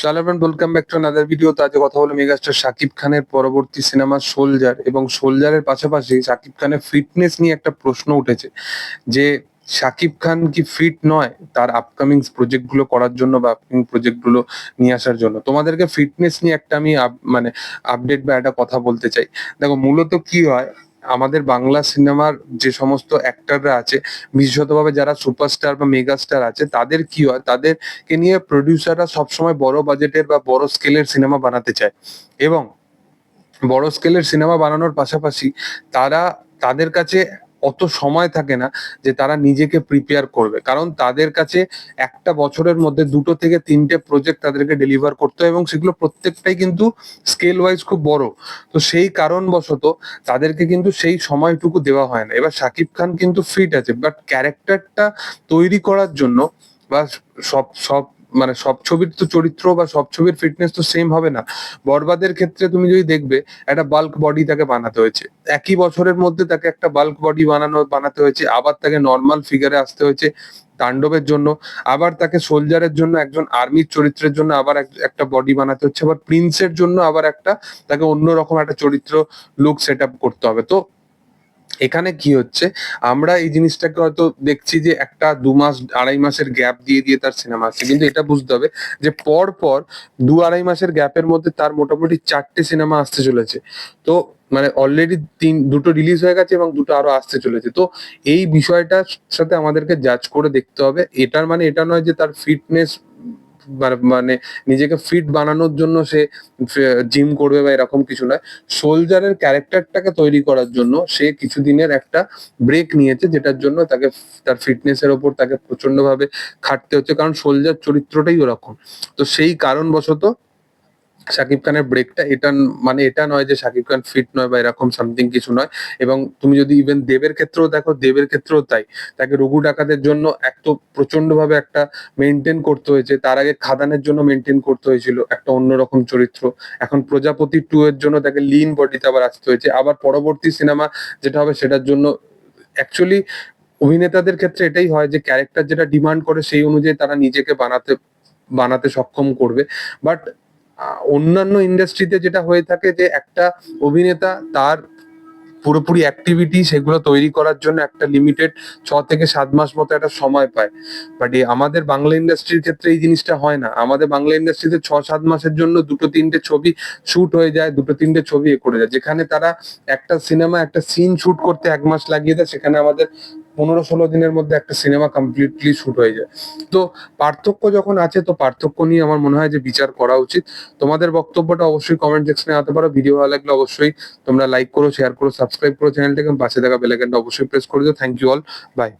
সালামান welcome back to another video তো আজকে কথা হলো মেগাস্টার শাকিব খানের পরবর্তী সিনেমা সোলজার এবং সোলজারের পাশাপাশি শাকিব খানের ফিটনেস নিয়ে একটা প্রশ্ন উঠেছে যে, শাকিব খান কি ফিট নয় তার আপকামিং প্রজেক্টগুলো করার জন্য বা আপকামিং প্রজেক্টগুলো নিয়ে আসার জন্য? তোমাদেরকে ফিটনেস নিয়ে একটা আমি মানে আপডেট বা একটা কথা বলতে চাই। দেখো, মূলত কি হয় আমাদের বাংলা সিনেমার যে সমস্ত অ্যাক্টাররা আছে, বিশেষতভাবে যারা সুপারস্টার বা মেগাস্টার আছে, তাদের কি হয়? তাদেরকে নিয়ে প্রডিউসাররা সবসময় বড় বাজেটের বা বড় স্কেলের সিনেমা বানাতে চায়। এবং বড় স্কেলের সিনেমা বানানোর পাশাপাশি তারা তাদের কাছে অত সময় থাকে না যে তারা নিজেকে প্রিপেয়ার করবে। কারণ তাদের কাছে একটা বছরের মধ্যে দুটো থেকে তিনটে প্রজেক্ট তাদেরকে ডেলিভার করতে হয় এবং সেগুলো প্রত্যেকটাই কিন্তু স্কেল ওয়াইজ খুব বড়। তো সেই কারণবশত তাদেরকে কিন্তু সেই সময়টুকু দেওয়া হয় না। এবার শাকিব খান কিন্তু ফিট আছে বাট ক্যারেক্টারটা তৈরি করার জন্য বা সব সব মানে সব ছবির তো চরিত্র বা সব ছবির ফিটনেস তো সেম হবে না। বরবাদের ক্ষেত্রে তুমি যদি দেখবে, একটা বাল্ক বডি তাকে বানাতে হয়েছে। একই বছরের মধ্যে তাকে একটা বাল্ক বডি বানানো, বানাতে হয়েছে। আবার তাকে নর্মাল ফিগারে আসতে হয়েছে তাণ্ডবের জন্য। আবার তাকে সোলজারের জন্য, একজন আর্মির চরিত্রের জন্য আবার এক- একটা বডি বানাতে হচ্ছে। আবার প্রিন্সের জন্য আবার একটা, তাকে অন্যরকম একটা চরিত্র লুক সেট আপ করতে হবে। তো এখানে কি হচ্ছে? আমরা এই জিনিসটাকে হয়তো দেখছি যে একটা দু মাস, আড়াই মাসের গ্যাপ দিয়ে দিয়ে তার সিনেমা আসছে। কিন্তু এটা বুঝতে হবে যে পর পর দু আড়াই মাসের গ্যাপের মধ্যে তার মোটামুটি চারটে সিনেমা আসতে চলেছে। তো মানে অলরেডি তিন, দুটো রিলিজ হয়ে গেছে এবং দুটো আরও আসতে চলেছে। তো এই বিষয়টার সাথে আমাদেরকে জাজ করে দেখতে হবে। এটার মানে এটা নয় যে তার ফিটনেস মানে নিজেকে ফিট বানানোর জন্য সে জিম করবে বা এরকম কিছু নয়। সোলজারের ক্যারেক্টারটাকে তৈরি করার জন্য সে কিছুদিনের একটা ব্রেক নিয়েছে, যেটার জন্য তাকে, তার ফিটনেসের ওপর তাকে প্রচণ্ড ভাবে খাটতে হচ্ছে। কারণ সোলজার চরিত্রটাই ওরকম। তো সেই কারণবশত শাকিব খানের ব্রেকটা এটা মানে এটা নয় যে শাকিব খান ফিট নয় বা এরকম সামথিং কিছু নয়। এবং তুমি যদি ইভেন দেবের ক্ষেত্রেও দেখো, দেবের ক্ষেত্রেও তাই। তাকে রঘু ডাকাতের জন্য এক তো প্রচণ্ড ভাবে একটা মেনটেন করতে হয়েছে। তার আগে খাদানের জন্য মেনটেন করতে হয়েছিল একটা অন্যরকম চরিত্র। এখন প্রজাপতি টু এর জন্য তাকে লিন বডিতে আবার আসতে হয়েছে। আবার পরবর্তী সিনেমা যেটা হবে সেটার জন্য অ্যাকচুয়ালি অভিনেতাদের ক্ষেত্রে এটাই হয় যে ক্যারেক্টার যেটা ডিমান্ড করে সেই অনুযায়ী তারা নিজেকে বানাতে বানাতে সক্ষম করবে। বাট অন্যান্য ইন্ডাস্ট্রিতে যেটা হয়ে থাকে যে একটা অভিনেতা তার পুরোপুরি অ্যাক্টিভিটি সেগুলো তৈরি করার জন্য একটা লিমিটেড ছ থেকে সাত মাস মতো একটা সময় পায়। বাট আমাদের বাংলা ইন্ডাস্ট্রির ক্ষেত্রে এই জিনিসটা হয় না। আমাদের বাংলা ইন্ডাস্ট্রিতে ছ, সাত মাসের জন্য দুটো, তিনটে ছবি শুট হয়ে যায়, দুটো, তিনটে ছবি এ করে যায়। যেখানে তারা একটা সিনেমা একটা সিন শুট করতে এক মাস লাগিয়ে দেয়, সেখানে আমাদের পনেরো ষোলো দিনের মধ্যে একটা সিনেমা কমপ্লিটলি শুট হয়ে যায়। তো পার্থক্য যখন আছে, তো পার্থক্য নিয়ে আমার মনে হয় যে বিচার করা উচিত। তোমাদের বক্তব্যটা অবশ্যই কমেন্ট সেকশনে আনতে পারো। ভিডিও ভালো লাগলে অবশ্যই তোমরা লাইক করো শেয়ার করো সাবস্ক্রাইব করো চ্যানেলটাকে পাশে থাকা বেলাইকনটা অবশ্যই প্রেস করে দিও। Thank you all by